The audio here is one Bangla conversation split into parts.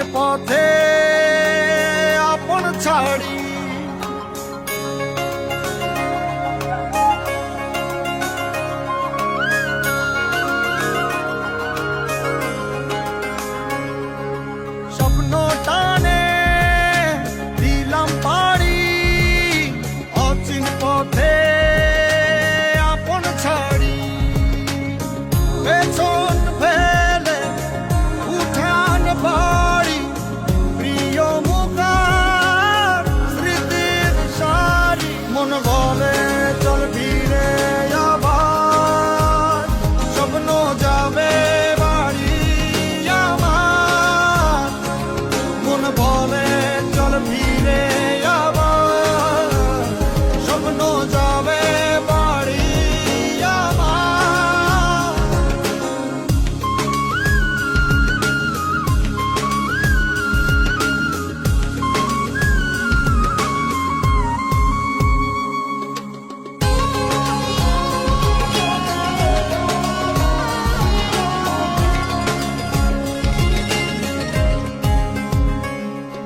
apartheid.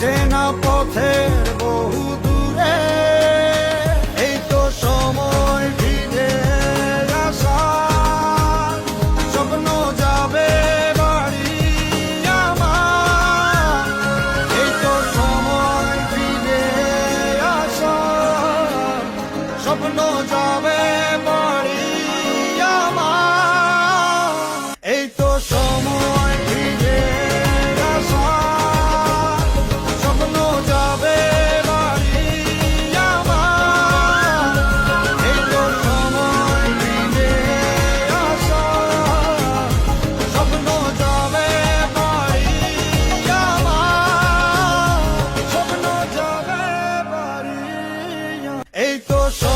চেনা পথের এই তো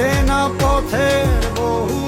চেনা পথের বহু